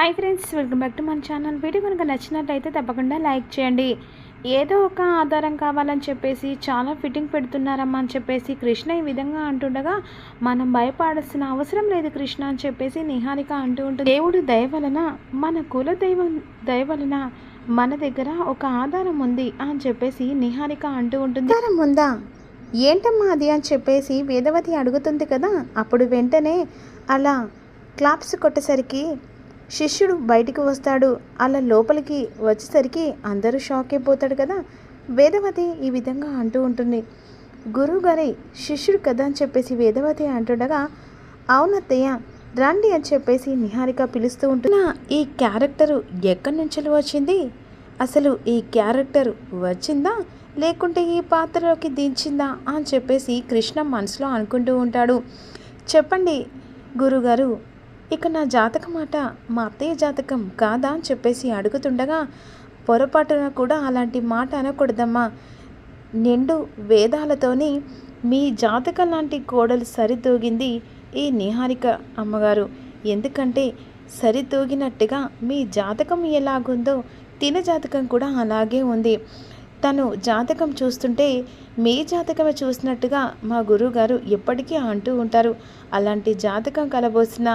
Hi friends welcome back to మన channel video కనుక నచ్చినట్లయితే తప్పకుండా లైక్ చేయండి. ఏదో ఒక ఆధారం కావాలని చెప్పేసి చాలా ఫిట్టింగ్ పెడుతున్నారమ్మా అని చెప్పేసి కృష్ణ ఈ విధంగా అంటుండగా మనం భయపడాల్సిన అవసరం లేదు కృష్ణ అని చెప్పేసి నిహారిక అంటూ ఉంటుంది. దేవుడు దయ వలన మన కుల దైవం దయ వలన మన దగ్గర ఒక ఆధారం ఉంది అని చెప్పేసి నిహారిక అంటూ ఉంటుంది. ఆధారం ఉందా? ఏంటమ్మా అది అని చెప్పేసి వేదవతి అడుగుతుంది కదా అప్పుడు వెంటనే అలా క్లాప్స్ కొట్టేసరికి శిష్యుడు బయటికి వస్తాడు. అలా లోపలికి వచ్చేసరికి అందరూ షాక్ అయిపోతాడు కదా? వేదవతి ఈ విధంగా అంటూ ఉంటుంది. గురువు గారి శిష్యుడు కదా అని చెప్పేసి వేదవతి అంటుండగా అవునత్తయ్య రండి అని చెప్పేసి నిహారిక పిలుస్తూ ఉంటున్న ఈ క్యారెక్టరు ఎక్కడి నుంచి వచ్చింది? అసలు ఈ క్యారెక్టర్ వచ్చిందా? లేకుంటే ఈ పాత్రలోకి దించిందా? అని చెప్పేసి కృష్ణ మనసులో అనుకుంటూ ఉంటాడు. చెప్పండి గురుగారు ఇక నా జాతకం మాట మా అత్తయ్య జాతకం కాదా అని చెప్పేసి అడుగుతుండగా పొరపాటున కూడా అలాంటి మాట అనకూడదమ్మా. నిండు వేదాలతోని మీ జాతకం లాంటి కోడలు సరితూగింది ఈ నిహారిక అమ్మగారు. ఎందుకంటే సరితూగినట్టుగా మీ జాతకం ఎలాగుందో తిన జాతకం కూడా అలాగే ఉంది. తను జాతకం చూస్తుంటే మీ జాతకమే చూసినట్టుగా మా గురువుగారు ఎప్పటికీ అంటూ ఉంటారు. అలాంటి జాతకం కలబోసిన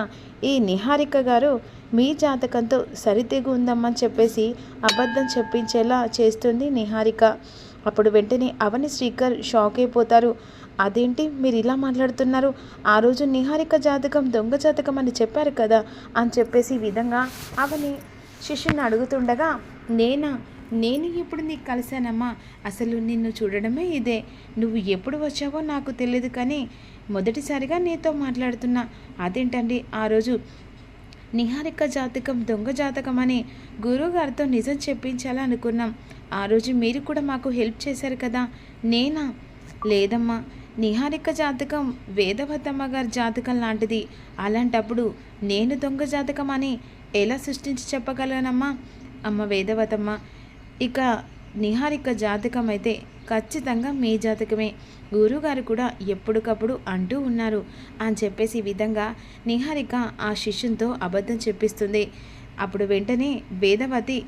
ఈ నిహారిక గారు మీ జాతకంతో సరితెగు ఉందమ్మని చెప్పేసి అబద్ధం చెప్పించేలా చేస్తుంది నిహారిక. అప్పుడు వెంటనే అవని శ్రీకర్ షాక్ అయిపోతారు. అదేంటి మీరు ఇలా మాట్లాడుతున్నారు? ఆ రోజు నిహారిక జాతకం దొంగ జాతకం అని చెప్పారు కదా అని చెప్పేసి ఈ విధంగా అవని శిష్యుని అడుగుతుండగా నేనా? నేను ఇప్పుడు నీకు కలిశానమ్మా? అసలు నిన్ను చూడడమే ఇదే. నువ్వు ఎప్పుడు వచ్చావో నాకు తెలియదు కానీ మొదటిసారిగా నీతో మాట్లాడుతున్నా. అదేంటండి? ఆ రోజు నిహారిక జాతకం దొంగ జాతకం అని గురువుగారితో నిజం చెప్పించాలనుకున్నాం. ఆ రోజు మీరు కూడా మాకు హెల్ప్ చేశారు కదా? నేనా? లేదమ్మా. నిహారిక జాతకం వేదవతమ్మ గారి జాతకం లాంటిది. అలాంటప్పుడు నేను దొంగ జాతకం అని ఎలా సృష్టించి చెప్పగలనమ్మా? అమ్మ వేదవతమ్మ ఇక నిహారిక జాతకం అయితే ఖచ్చితంగా మీ జాతకమే. గురువుగారు కూడా ఎప్పటికప్పుడు అంటూ ఉన్నారు. అని చెప్పేసి విధంగా నిహారిక ఆ శిష్యునితో అబద్ధం చెప్పిస్తుంది. అప్పుడు వెంటనే వేదవతి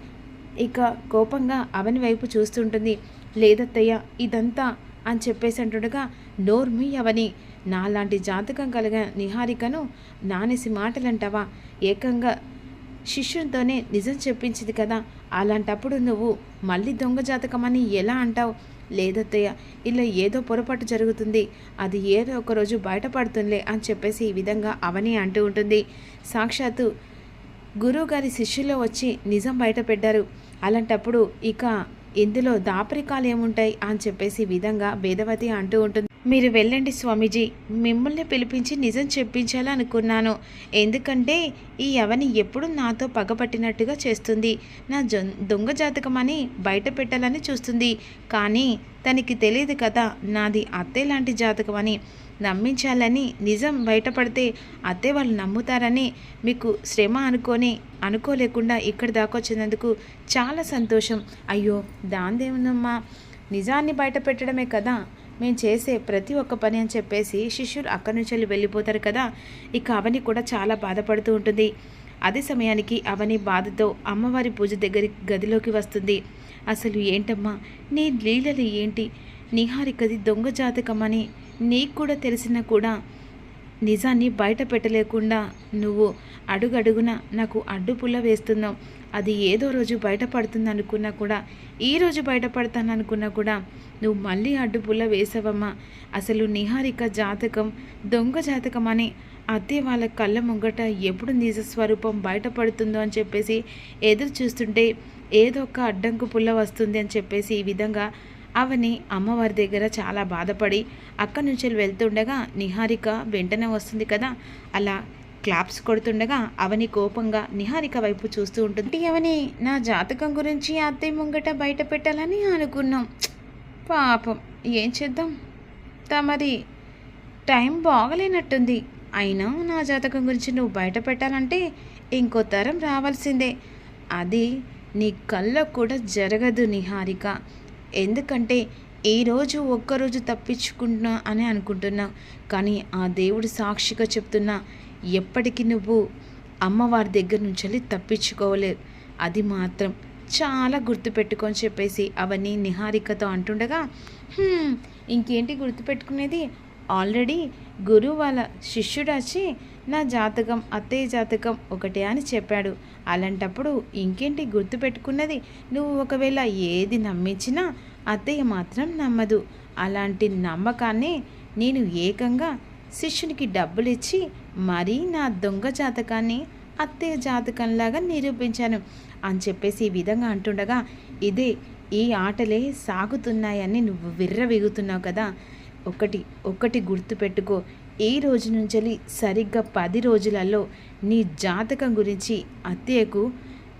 ఇక కోపంగా అవని వైపు చూస్తుంటుంది. లేదత్తయ్య ఇదంతా అని చెప్పేసి అంటుండగా నోర్మి అవని నాలాంటి జాతకం కలిగిన నిహారికను నానేసి మాటలంటావా? ఏకంగా శిష్యునితోనే నిజం చెప్పించింది కదా. అలాంటప్పుడు నువ్వు మళ్ళీ దొంగ జాతకమని ఎలా అంటావు? లేదత్తయ్య ఇలా ఏదో పొరపాటు జరుగుతుంది. అది ఏదో ఒకరోజు బయటపడుతుందిలే అని చెప్పేసి ఈ విధంగా అవని అంటూ ఉంటుంది. సాక్షాత్తు గురువుగారి శిష్యులో వచ్చి నిజం బయటపెట్టారు అలాంటప్పుడు ఇక ఇందులో దాపరికాలు ఏముంటాయి అని చెప్పేసి ఈ విధంగా భేదవతి అంటూ ఉంటుంది. మీరు వెళ్ళండి స్వామీజీ. మిమ్మల్ని పిలిపించి నిజం చెప్పించాలనుకున్నాను. ఎందుకంటే ఈ అవని ఎప్పుడు నాతో పగపట్టినట్టుగా చేస్తుంది. నా జొ దొంగ జాతకమని బయట పెట్టాలని చూస్తుంది. కానీ తనకి తెలియదు కదా నాది అత్తే లాంటి జాతకం అని నమ్మించాలని నిజం బయటపడితే అత్తే వాళ్ళు నమ్ముతారని మీకు శ్రమ అనుకొని అనుకోలేకుండా ఇక్కడ దాకా వచ్చినందుకు చాలా సంతోషం. అయ్యో దాందేముందమ్మా. నిజాన్ని బయట పెట్టడమే కదా. మేము చేసే ప్రతి ఒక్క పని అని చెప్పేసి శిష్యులు అక్కడి నుంచి వెళ్ళి వెళ్ళిపోతారు కదా. ఇక అవని కూడా చాలా బాధపడుతూ ఉంటుంది. అదే సమయానికి అవని బాధతో అమ్మవారి పూజ దగ్గరి గదిలోకి వస్తుంది. అసలు ఏంటమ్మా? నీ లీలలు ఏంటి? నిహారికది దొంగ జాతకమని నీకు కూడా తెలిసినా కూడా నిజాన్ని బయట పెట్టలేకుండా నువ్వు అడుగడుగున నాకు అడ్డుపుల్ల వేస్తున్నావు. అది ఏదో రోజు బయటపడుతుంది అనుకున్నా కూడా ఈ రోజు బయటపడతాను అనుకున్నా కూడా నువ్వు మళ్ళీ అడ్డుపుల్ల వేసావమ్మా. అసలు నిహారిక జాతకం దొంగ జాతకం అని అత్తే వాళ్ళ కళ్ళ ముంగట ఎప్పుడు నిజ స్వరూపం బయటపడుతుందో అని చెప్పేసి ఎదురు చూస్తుంటే ఏదో ఒక అడ్డంకు పుల్ల వస్తుంది అని చెప్పేసి ఈ విధంగా అవని అమ్మవారి దగ్గర చాలా బాధపడి అక్కడి నుంచి వెళ్తుండగా నిహారిక వెంటనే వస్తుంది కదా. అలా క్లాప్స్ కొడుతుండగా అవని కోపంగా నిహారిక వైపు చూస్తూ ఉంటుంది. అవని నా జాతకం గురించి అత్తయ్య ముంగట బయట పెట్టాలని అనుకున్నాం. పాపం ఏం చేద్దాం? తమది టైం బాగలేనట్టుంది. అయినా నా జాతకం గురించి నువ్వు బయట పెట్టాలంటే ఇంకో తరం రావాల్సిందే. అది నీ కళ్ళ కూడా జరగదు నిహారిక. ఎందుకంటే ఈరోజు ఒక్కరోజు తప్పించుకుంటున్నా అని అనుకుంటున్నా. కానీ ఆ దేవుడు సాక్షిగా చెప్తున్నా ఎప్పటికీ నువ్వు అమ్మవారి దగ్గర నుంచి తప్పించుకోలేరు అది మాత్రం చాలా గుర్తుపెట్టుకొని చెప్పేసి అవన్నీ నిహారికతో అంటుండగా ఇంకేంటి గుర్తుపెట్టుకునేది? ఆల్రెడీ గురువు వాళ్ళ శిష్యుడు వచ్చి నా జాతకం అత్తయ్య జాతకం ఒకటే అని చెప్పాడు. అలాంటప్పుడు ఇంకేంటి గుర్తుపెట్టుకున్నది నువ్వు ఒకవేళ ఏది నమ్మించినా అత్తయ్య మాత్రం నమ్మదు. అలాంటి నమ్మకాన్ని నేను ఏకంగా శిష్యునికి డబ్బులు ఇచ్చి మరీ నా దొంగ జాతకాన్ని అత్తయ్య జాతకంలాగా నిరూపించాను అని చెప్పేసి ఈ విధంగా అంటుండగా ఇదే ఈ ఆటలే సాగుతున్నాయని నువ్వు విర్రవిగుతున్నావు కదా. ఒకటి ఒకటి గుర్తుపెట్టుకో ఈ రోజు నుంచి సరిగ్గా పది రోజులలో నీ జాతకం గురించి అత్తయ్యకు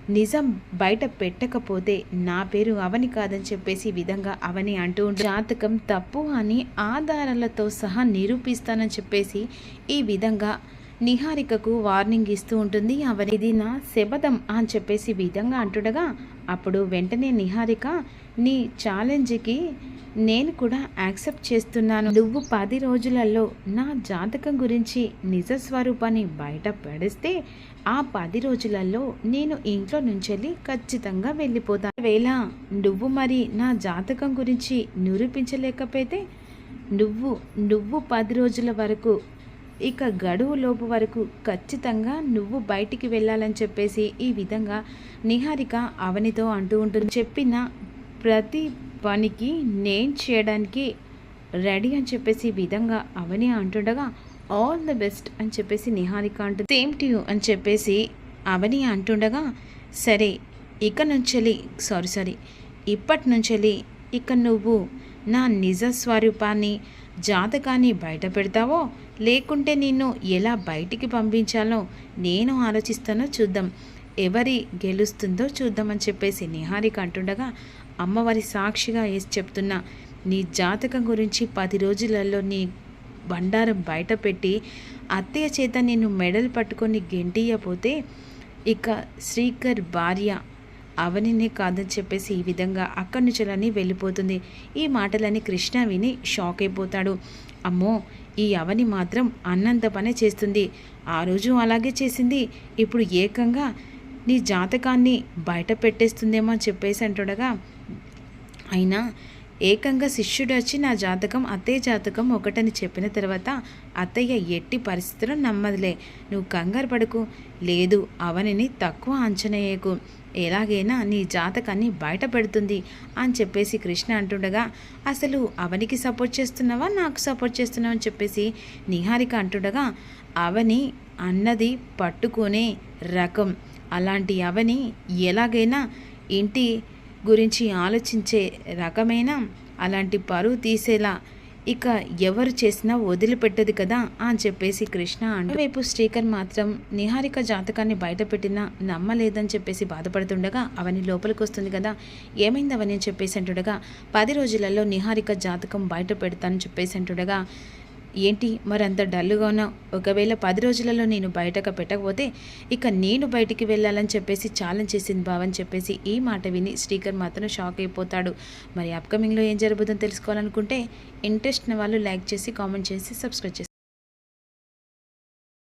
నిజం బయట పెట్టకపోతే నా పేరు అవని కాదని చెప్పేసి విధంగా అవని అంటూ ఉంటే జాతకం తప్పు అని ఆధారాలతో సహా నిరూపిస్తానని చెప్పేసి ఈ విధంగా నిహారికకు వార్నింగ్ ఇస్తూ ఉంటుంది. అవని ఇది నా శబదం అని చెప్పేసి విధంగా అంటుండగా అప్పుడు వెంటనే నిహారిక నీ ఛాలెంజ్కి నేను కూడా యాక్సెప్ట్ చేస్తున్నాను. నువ్వు పది రోజులలో నా జాతకం గురించి నిజ స్వరూపాన్ని బయట పడిస్తే ఆ పది రోజులలో నేను ఇంట్లో నుంచి ఖచ్చితంగా వెళ్ళిపోతాను వేళ నువ్వు మరి నా జాతకం గురించి నిరూపించలేకపోతే నువ్వు నువ్వు పది రోజుల వరకు ఇక గడువు లోపు వరకు ఖచ్చితంగా నువ్వు బయటికి వెళ్ళాలని చెప్పేసి ఈ విధంగా నిహారిక అవనితో అంటూ ఉంటుంది. చెప్పిన ప్రతి పనికి నేను చేయడానికి రెడీ అని చెప్పేసి ఈ విధంగా అవని అంటుండగా ఆల్ ద బెస్ట్ అని చెప్పేసి నిహారిక అంటుంది. సేమ్ టు యూ అని చెప్పేసి అవని అంటుండగా సరే ఇక నుంచి సారీ సారీ ఇప్పటి నుంచి ఇక నువ్వు నా నిజ స్వరూపాన్ని జాతకాన్ని బయట పెడతావో? లేకుంటే నిన్ను ఎలా బయటికి పంపించాలో నేను ఆలోచిస్తానో చూద్దాం. ఎవరి గెలుస్తుందో చూద్దామని చెప్పేసి నిహారిక అంటుండగా అమ్మవారి సాక్షిగా వేసి చెప్తున్నా నీ జాతకం గురించి పది రోజులలో నీ బండారం బయట పెట్టి అత్తయ్య చేత నిన్ను మెడల్ పట్టుకొని గెంటియపోతే ఇక శ్రీకర్ భార్య అవనిని కాదని చెప్పేసి ఈ విధంగా అక్కడి నుంచి అని వెళ్ళిపోతుంది. ఈ మాటలని కృష్ణ విని షాక్ అయిపోతాడు. అమ్మో ఈ అవని మాత్రం అన్నంత పనే చేస్తుంది. ఆ రోజు అలాగే చేసింది. ఇప్పుడు ఏకంగా నీ జాతకాన్ని బయట పెట్టేస్తుందేమో అని చెప్పేసి అంటుండగా అయినా ఏకంగా శిష్యుడు వచ్చి నా జాతకం అత్తయ్య జాతకం ఒకటని చెప్పిన తర్వాత అత్తయ్య ఎట్టి పరిస్థితుల్లో నమ్మదులే. నువ్వు కంగారు పడకు. లేదు అవనిని తక్కువ అంచనేయకు ఎలాగైనా నీ జాతకాన్ని బయట పెడుతుంది అని చెప్పేసి కృష్ణ అంటుండగా అసలు అవనికి సపోర్ట్ చేస్తున్నావా? నాకు సపోర్ట్ చేస్తున్నావని అని చెప్పేసి నిహారిక అంటుండగా అవని అన్నది పట్టుకునే రకం. అలాంటి అవని ఎలాగైనా ఇంటి గురించి ఆలోచించే రకమైన? అలాంటి పరువు తీసేలా ఇక ఎవరు చేసినా వదిలిపెట్టదు కదా అని చెప్పేసి కృష్ణ అంటే వైపు శ్రీకర్ మాత్రం నిహారిక జాతకాన్ని బయటపెట్టినా నమ్మలేదని చెప్పేసి బాధపడుతుండగా అవని లోపలికి వస్తుంది కదా ఏమైంది అవని చెప్పేసి అంటుండగా పది రోజులలో నిహారిక జాతకం బయట పెడతానని చెప్పేసి అంటుండగా ఏంటి? మరంత డల్లుగా ఉన్నావు ఒకవేళ పది రోజులలో నేను బయటకు పెట్టకపోతే ఇక నేను బయటికి వెళ్ళాలని చెప్పేసి ఛాలెంజ్ చేసింది బావని చెప్పేసి ఈ మాట విని శ్రీకర్ మాత్రం షాక్ అయిపోతాడు. మరి అప్కమింగ్లో ఏం జరుగుతుందో తెలుసుకోవాలనుకుంటే ఇంట్రెస్ట్ ఉన్న వాళ్ళు లైక్ చేసి కామెంట్ చేసి సబ్స్క్రైబ్ చేసి.